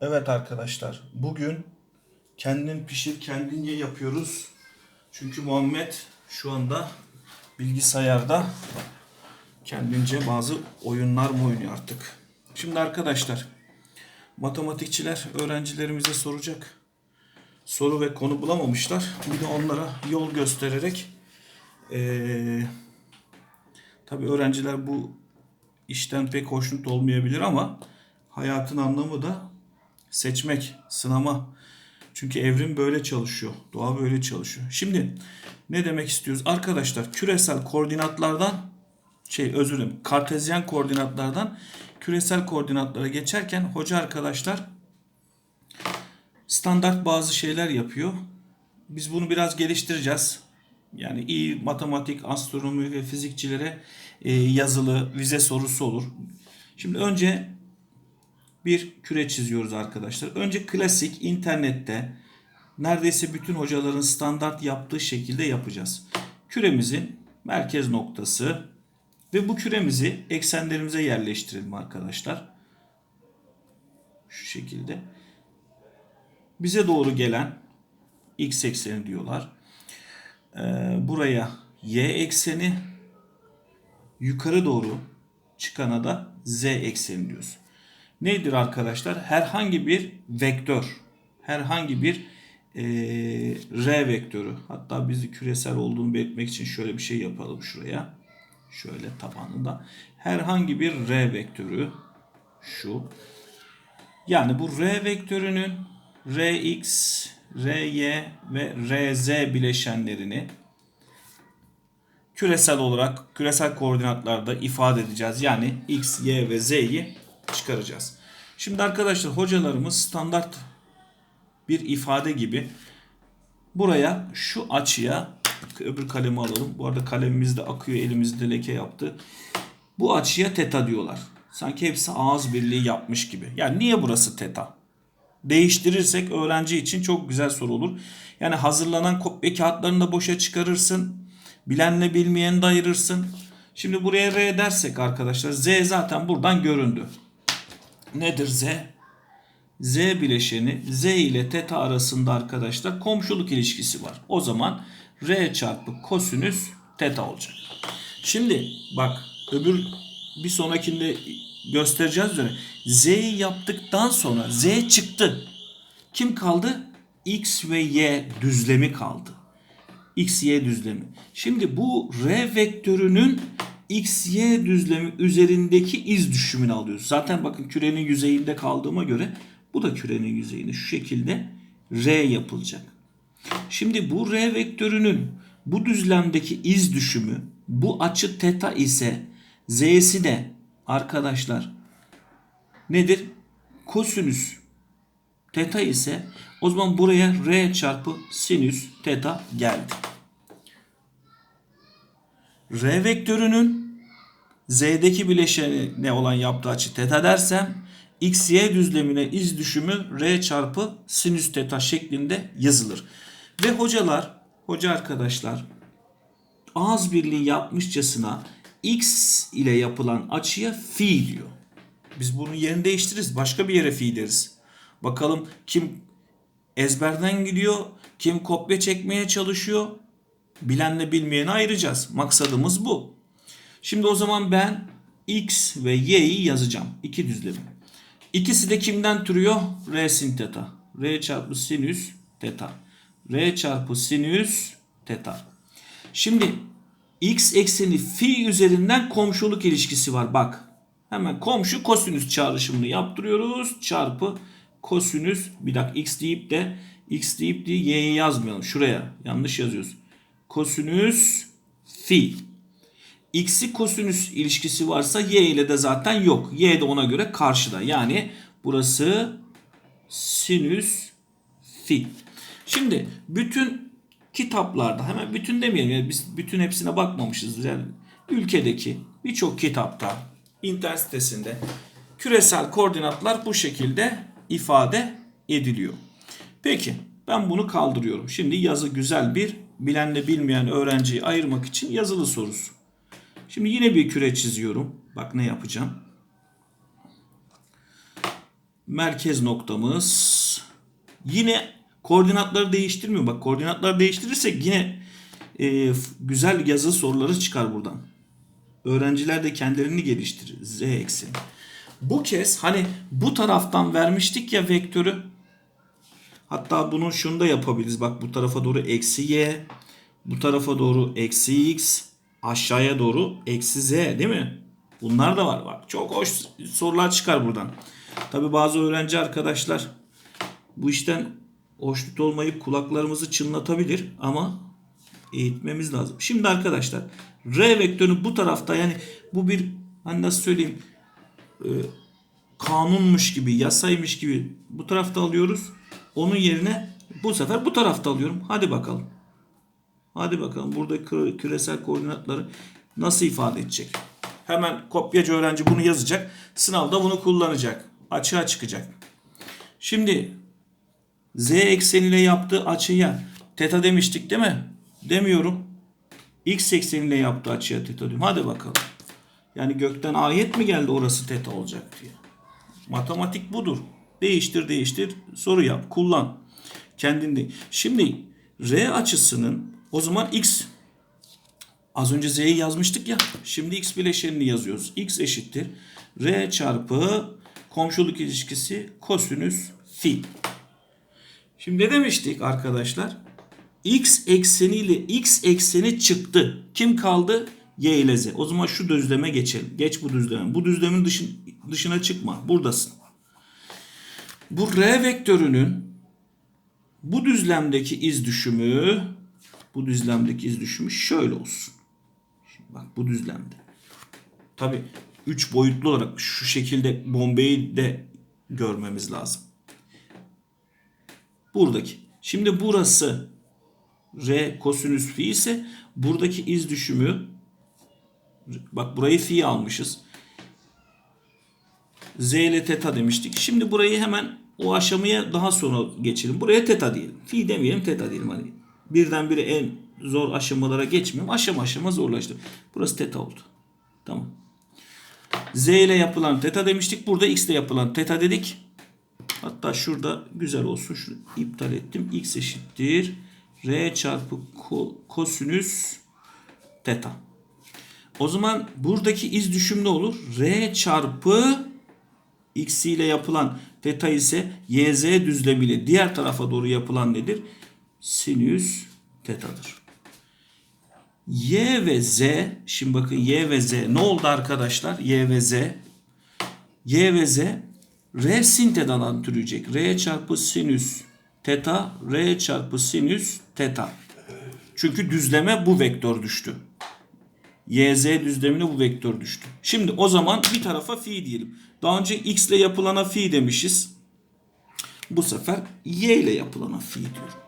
Evet arkadaşlar bugün kendin pişir kendin ye yapıyoruz. Çünkü Muhammed şu anda bilgisayarda kendince bazı oyunlar mı oynuyor artık. Şimdi arkadaşlar matematikçiler öğrencilerimize soracak soru ve konu bulamamışlar. Bir de onlara yol göstererek eee tabi öğrenciler bu işten pek hoşnut olmayabilir ama hayatın anlamı da seçmek, sınama. Çünkü evrim böyle çalışıyor. Doğa böyle çalışıyor. Şimdi ne demek istiyoruz? Arkadaşlar küresel koordinatlardan şey özür dilerim. Kartezyen koordinatlardan küresel koordinatlara geçerken hoca arkadaşlar standart bazı şeyler yapıyor. Biz bunu biraz geliştireceğiz. Yani iyi matematik, astronomi ve fizikçilere e, yazılı vize sorusu olur. Şimdi önce bir küre çiziyoruz arkadaşlar. Önce klasik internette neredeyse bütün hocaların standart yaptığı şekilde yapacağız. Küremizin merkez noktası ve bu küremizi eksenlerimize yerleştirelim arkadaşlar. Şu şekilde. Bize doğru gelen x ekseni diyorlar. Ee, buraya y ekseni yukarı doğru çıkana da z ekseni diyoruz. Nedir arkadaşlar? Herhangi bir vektör, herhangi bir e, r vektörü. Hatta bizi küresel olduğunu belirtmek için şöyle bir şey yapalım şuraya. Şöyle tabanında. Herhangi bir r vektörü şu. Yani bu r vektörünün rx, ry ve rz bileşenlerini küresel olarak küresel koordinatlarda ifade edeceğiz. Yani x, y ve z'yi çıkaracağız. Şimdi arkadaşlar hocalarımız standart bir ifade gibi buraya şu açıya öbür kalemi alalım. Bu arada kalemimiz de akıyor elimizde leke yaptı. Bu açıya teta diyorlar. Sanki hepsi ağız birliği yapmış gibi. Yani niye burası teta? Değiştirirsek öğrenci için çok güzel soru olur. Yani hazırlanan kopya kağıtlarını da boşa çıkarırsın. Bilenle bilmeyeni de ayırırsın. Şimdi buraya R dersek arkadaşlar Z zaten buradan göründü. Nedir Z? Z bileşeni Z ile teta arasında arkadaşlar komşuluk ilişkisi var. O zaman R çarpı kosinüs teta olacak. Şimdi bak öbür bir sonrakinde göstereceğiz üzere Z'yi yaptıktan sonra Z çıktı. Kim kaldı? X ve Y düzlemi kaldı. X, Y düzlemi. Şimdi bu R vektörünün X, Y düzlemi üzerindeki iz düşümünü alıyoruz. Zaten bakın kürenin yüzeyinde kaldığıma göre bu da kürenin yüzeyinde şu şekilde R yapılacak. Şimdi bu R vektörünün bu düzlemdeki iz düşümü bu açı teta ise Z'si de arkadaşlar nedir? Kosinüs teta ise o zaman buraya R çarpı sinüs teta geldi. R vektörünün Z'deki bileşene olan yaptığı açı teta dersem x, y düzlemine iz düşümü R çarpı sinüs teta şeklinde yazılır. Ve hocalar, hoca arkadaşlar ağız birliği yapmışçasına x ile yapılan açıya fi diyor. Biz bunun yerini değiştiririz. Başka bir yere fi deriz. Bakalım kim ezberden gidiyor, kim kopya çekmeye çalışıyor. Bilenle bilmeyeni ayıracağız. Maksadımız bu. Şimdi o zaman ben x ve y'yi yazacağım. İki düzlemi. İkisi de kimden türüyor? R sin teta. R çarpı sinüs teta. R çarpı sinüs teta. Şimdi x ekseni fi üzerinden komşuluk ilişkisi var. Bak hemen komşu kosinüs çağrışımını yaptırıyoruz. Çarpı kosinüs bir dakika x deyip de x deyip de y'yi yazmayalım. Şuraya yanlış yazıyoruz. Kosinüs fi. X'i kosinüs ilişkisi varsa y ile de zaten yok. Y de ona göre karşıda. Yani burası sinüs fi. Şimdi bütün kitaplarda hemen bütün demeyelim yani biz bütün hepsine bakmamışız. Yani ülkedeki birçok kitapta internet sitesinde küresel koordinatlar bu şekilde ifade ediliyor. Peki ben bunu kaldırıyorum. Şimdi yazı güzel bir bilenle bilmeyen öğrenciyi ayırmak için yazılı sorusu. Şimdi yine bir küre çiziyorum. Bak ne yapacağım. merkez noktamız. Yine koordinatları değiştirmiyor. Bak koordinatları değiştirirsek yine e, güzel yazı soruları çıkar buradan. Öğrenciler de kendilerini geliştirir. Z ekseni. Bu kez hani bu taraftan vermiştik ya vektörü. Hatta bunu şunu da yapabiliriz. Bak bu tarafa doğru eksi y. Bu tarafa doğru eksi x. Aşağıya doğru eksi z değil mi? Bunlar da var. Bak çok hoş sorular çıkar buradan. Tabi bazı öğrenci arkadaşlar bu işten hoşnut olmayıp kulaklarımızı çınlatabilir ama eğitmemiz lazım. Şimdi arkadaşlar R vektörünü bu tarafta yani bu bir hani nasıl söyleyeyim e, kanunmuş gibi yasaymış gibi bu tarafta alıyoruz. Onun yerine bu sefer bu tarafta alıyorum. Hadi bakalım. Hadi bakalım burada kü- küresel koordinatları nasıl ifade edecek? Hemen kopyacı öğrenci bunu yazacak. Sınavda bunu kullanacak. Açığa çıkacak. Şimdi z ekseniyle yaptığı açıya teta demiştik değil mi? Demiyorum. X ekseniyle yaptığı açıya teta diyorum. Hadi bakalım. Yani gökten ayet mi geldi orası teta olacak diye. Matematik budur. Değiştir değiştir soru yap kullan. Kendinde. Şimdi R açısının o zaman X az önce Z'yi yazmıştık ya. Şimdi X bileşenini yazıyoruz. X eşittir. R çarpı komşuluk ilişkisi kosinüs fi. Şimdi ne demiştik arkadaşlar? X ekseniyle X ekseni çıktı. Kim kaldı? Y ile Z. O zaman şu düzleme geçelim. Geç bu düzleme. Bu düzlemin dışın, dışına çıkma. Buradasın. Bu R vektörünün bu düzlemdeki iz düşümü bu düzlemdeki iz düşümü şöyle olsun. Şimdi bak bu düzlemde. Tabi 3 boyutlu olarak şu şekilde bombeyi de görmemiz lazım. Buradaki. Şimdi burası R kosinüs fi ise buradaki iz düşümü bak burayı fi almışız. Z ile teta demiştik. Şimdi burayı hemen o aşamaya daha sonra geçelim. Buraya teta diyelim. Fi demeyelim teta diyelim. Hani birdenbire en zor aşamalara geçmiyorum. Aşama aşama zorlaştı. Burası teta oldu. Tamam. Z ile yapılan teta demiştik. Burada x ile yapılan teta dedik. Hatta şurada güzel olsun. Şunu iptal ettim. X eşittir. R çarpı ko- kosinüs teta. O zaman buradaki iz düşüm ne olur? R çarpı x ile yapılan teta ise yz düzlemiyle diğer tarafa doğru yapılan nedir? Sinüs tetadır. Y ve Z şimdi bakın Y ve Z ne oldu arkadaşlar? Y ve Z Y ve Z R sin tetadan türeyecek. R çarpı sinüs teta R çarpı sinüs teta. Çünkü düzleme bu vektör düştü. YZ düzlemine bu vektör düştü. Şimdi o zaman bir tarafa fi diyelim. Daha önce x ile yapılana fi demişiz. Bu sefer y ile yapılana fi diyorum.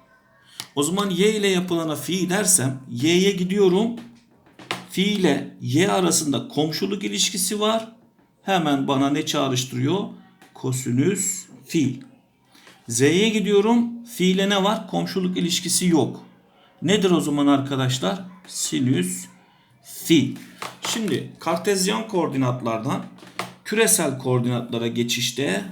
O zaman y ile yapılana fi dersem y'ye gidiyorum. Fi ile y arasında komşuluk ilişkisi var. Hemen bana ne çağrıştırıyor? Kosinüs fi. Z'ye gidiyorum. Fi ile ne var? Komşuluk ilişkisi yok. Nedir o zaman arkadaşlar? Sinüs fi. Şimdi kartezyen koordinatlardan küresel koordinatlara geçişte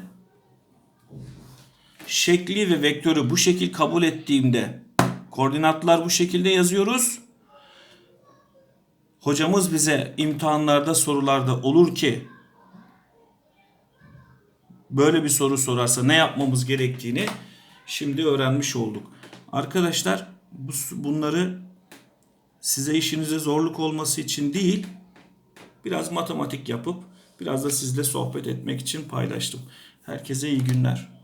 şekli ve vektörü bu şekil kabul ettiğimde koordinatlar bu şekilde yazıyoruz. Hocamız bize imtihanlarda sorularda olur ki böyle bir soru sorarsa ne yapmamız gerektiğini şimdi öğrenmiş olduk. Arkadaşlar bu, bunları size işinize zorluk olması için değil, biraz matematik yapıp biraz da sizle sohbet etmek için paylaştım. Herkese iyi günler.